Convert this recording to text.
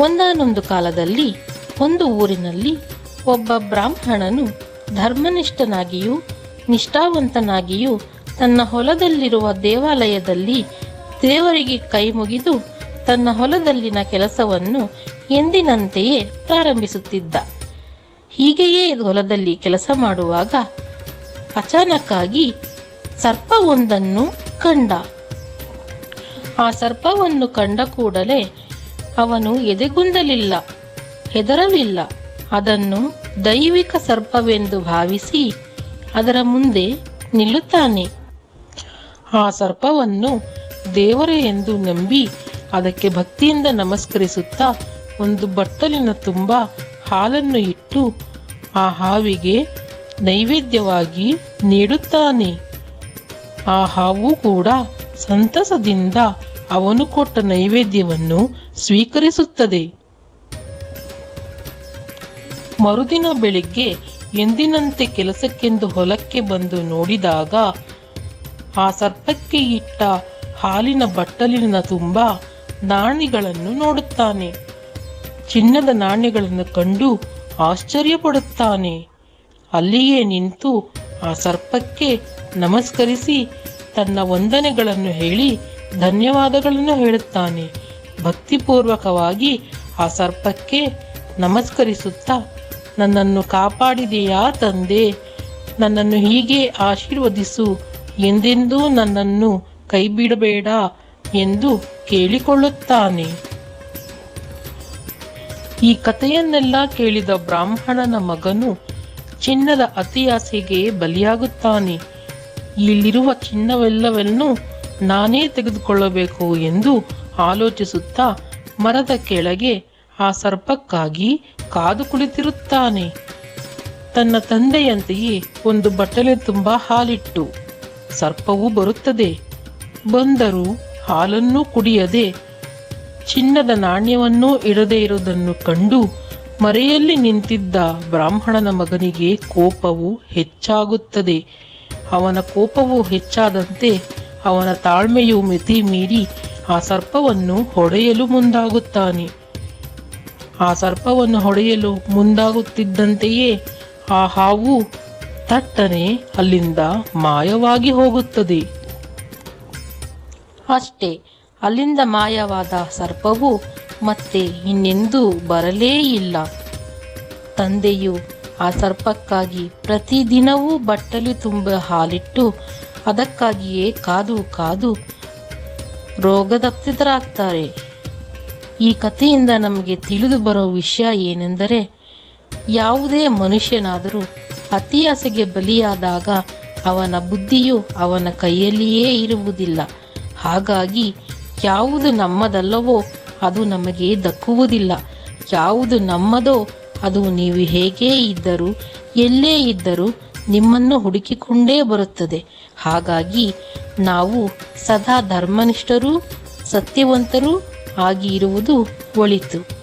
ಒಂದಾನೊಂದು ಕಾಲದಲ್ಲಿ ಒಂದು ಊರಿನಲ್ಲಿ ಒಬ್ಬ ಬ್ರಾಹ್ಮಣನು ಧರ್ಮನಿಷ್ಠನಾಗಿಯೂ ನಿಷ್ಠಾವಂತನಾಗಿಯೂ ತನ್ನ ಹೊಲದಲ್ಲಿರುವ ದೇವಾಲಯದಲ್ಲಿ ದೇವರಿಗೆ ಕೈ ಮುಗಿದು ತನ್ನ ಹೊಲದಲ್ಲಿನ ಕೆಲಸವನ್ನು ಎಂದಿನಂತೆಯೇ ಪ್ರಾರಂಭಿಸುತ್ತಿದ್ದ. ಹೀಗೆಯೇ ಹೊಲದಲ್ಲಿ ಕೆಲಸ ಮಾಡುವಾಗ ಅಚಾನಕ್ಕಾಗಿ ಸರ್ಪವೊಂದನ್ನು ಕಂಡ. ಆ ಸರ್ಪವನ್ನು ಕಂಡ ಕೂಡಲೇ ಅವನು ಎದೆಗುಂದಲಿಲ್ಲ, ಹೆದರಲಿಲ್ಲ. ಅದನ್ನು ದೈವಿಕ ಸರ್ಪವೆಂದು ಭಾವಿಸಿ ಅದರ ಮುಂದೆ ನಿಲ್ಲುತ್ತಾನೆ. ಆ ಸರ್ಪವನ್ನು ದೇವರೇ ಎಂದು ನಂಬಿ ಅದಕ್ಕೆ ಭಕ್ತಿಯಿಂದ ನಮಸ್ಕರಿಸುತ್ತಾ ಒಂದು ಬಟ್ಟಲಿನ ತುಂಬ ಹಾಲನ್ನು ಇಟ್ಟು ಆ ಹಾವಿಗೆ ನೈವೇದ್ಯವಾಗಿ ನೀಡುತ್ತಾನೆ. ಆ ಹಾವು ಕೂಡ ಸಂತಸದಿಂದ ಅವನು ಕೊಟ್ಟ ನೈವೇದ್ಯವನ್ನು ಸ್ವೀಕರಿಸುತ್ತದೆ. ಮರುದಿನ ಬೆಳಿಗ್ಗೆ ಎಂದಿನಂತೆ ಕೆಲಸಕ್ಕೆಂದು ಹೊಲಕ್ಕೆ ಬಂದು ನೋಡಿದಾಗ ಆ ಸರ್ಪಕ್ಕೆ ಇಟ್ಟ ಹಾಲಿನ ಬಟ್ಟಲಿನ ತುಂಬ ನಾಣ್ಯಗಳನ್ನು ನೋಡುತ್ತಾನೆ. ಚಿನ್ನದ ನಾಣ್ಯಗಳನ್ನು ಕಂಡು ಆಶ್ಚರ್ಯಪಡುತ್ತಾನೆ. ಅಲ್ಲಿಯೇ ನಿಂತು ಆ ಸರ್ಪಕ್ಕೆ ನಮಸ್ಕರಿಸಿ ತನ್ನ ವಂದನೆಗಳನ್ನು ಹೇಳಿ ಧನ್ಯವಾದಗಳನ್ನು ಹೇಳುತ್ತಾನೆ. ಭಕ್ತಿಪೂರ್ವಕವಾಗಿ ಆ ಸರ್ಪಕ್ಕೆ ನಮಸ್ಕರಿಸುತ್ತಾ, ನನ್ನನ್ನು ಕಾಪಾಡಿದೆಯಾ ತಂದೆ? ನನ್ನನ್ನು ಹೀಗೆ ಆಶೀರ್ವದಿಸು. ಎಂದೆಂದೂ ನನ್ನನ್ನು ಕೈಬಿಡಬೇಡ ಎಂದು ಕೇಳಿಕೊಳ್ಳುತ್ತಾನೆ. ಈ ಕಥೆಯನ್ನೆಲ್ಲ ಕೇಳಿದ ಬ್ರಾಹ್ಮಣನ ಮಗನು ಚಿನ್ನದ ಅತಿಯಾಸೆಗೆ ಬಲಿಯಾಗುತ್ತಾನೆ. ಇಲ್ಲಿರುವ ಚಿನ್ನವೆಲ್ಲವನ್ನು ನಾನೇ ತೆಗೆದುಕೊಳ್ಳಬೇಕು ಎಂದು ಆಲೋಚಿಸುತ್ತಾ ಮರದ ಕೆಳಗೆ ಆ ಸರ್ಪಕ್ಕಾಗಿ ಕಾದು ಕುಳಿತಿರುತ್ತಾನೆ. ತನ್ನ ತಂದೆಯಂತೆಯೇ ಒಂದು ಬಟ್ಟಲೆ ತುಂಬ ಹಾಲಿಟ್ಟು ಸರ್ಪವು ಬರುತ್ತದೆ. ಬಂದರೂ ಹಾಲನ್ನು ಕುಡಿಯದೆ ಚಿನ್ನದ ನಾಣ್ಯವನ್ನೂ ಇಡದೇ ಇರುವುದನ್ನು ಕಂಡು ಮರೆಯಲ್ಲಿ ನಿಂತಿದ್ದ ಬ್ರಾಹ್ಮಣನ ಮಗನಿಗೆ ಕೋಪವು ಹೆಚ್ಚಾಗುತ್ತದೆ. ಅವನ ಕೋಪವು ಹೆಚ್ಚಾದಂತೆ ಅವನ ತಾಳ್ಮೆಯು ಮಿತಿ ಮೀರಿ ಆ ಸರ್ಪವನ್ನು ಹೊಡೆಯಲು ಮುಂದಾಗುತ್ತಾನೆ. ಆ ಸರ್ಪವನ್ನು ಹೊಡೆಯಲು ಮುಂದಾಗುತ್ತಿದ್ದಂತೆಯೇ ಆ ಹಾವು ತಟ್ಟನೆ ಅಲ್ಲಿಂದ ಮಾಯವಾಗಿ ಹೋಗುತ್ತದೆ. ಅಷ್ಟೇ, ಅಲ್ಲಿಂದ ಮಾಯವಾದ ಸರ್ಪವು ಮತ್ತೆ ಇನ್ನೆಂದೂ ಬರಲೇ ಇಲ್ಲ. ತಂದೆಯು ಆ ಸರ್ಪಕ್ಕಾಗಿ ಪ್ರತಿದಿನವೂ ಬಟ್ಟಲು ತುಂಬ ಹಾಲಿಟ್ಟು ಅದಕ್ಕಾಗಿಯೇ ಕಾದು ಕಾದು ರೋಗದಪ್ತಿತರಾಗ್ತಾರೆ. ಈ ಕಥೆಯಿಂದ ನಮಗೆ ತಿಳಿದು ಬರೋ ವಿಷಯ ಏನೆಂದರೆ, ಯಾವುದೇ ಮನುಷ್ಯನಾದರೂ ಅತಿಯಾಸೆಗೆ ಬಲಿಯಾದಾಗ ಅವನ ಬುದ್ಧಿಯು ಅವನ ಕೈಯಲ್ಲಿಯೇ ಇರುವುದಿಲ್ಲ. ಹಾಗಾಗಿ ಯಾವುದು ನಮ್ಮದಲ್ಲವೋ ಅದು ನಮಗೆ ದಕ್ಕುವುದಿಲ್ಲ. ಯಾವುದು ನಮ್ಮದೋ ಅದು ನೀವು ಹೇಗೇ ಇದ್ದರೂ, ಎಲ್ಲೇ ಇದ್ದರೂ ನಿಮ್ಮನ್ನು ಹುಡುಕಿಕೊಂಡೇ ಬರುತ್ತದೆ. ಹಾಗಾಗಿ ನಾವು ಸದಾ ಧರ್ಮನಿಷ್ಠರೂ, ಸತ್ಯವಂತರೂ ಆಗಿ ಇರುವುದು ಒಳಿತು.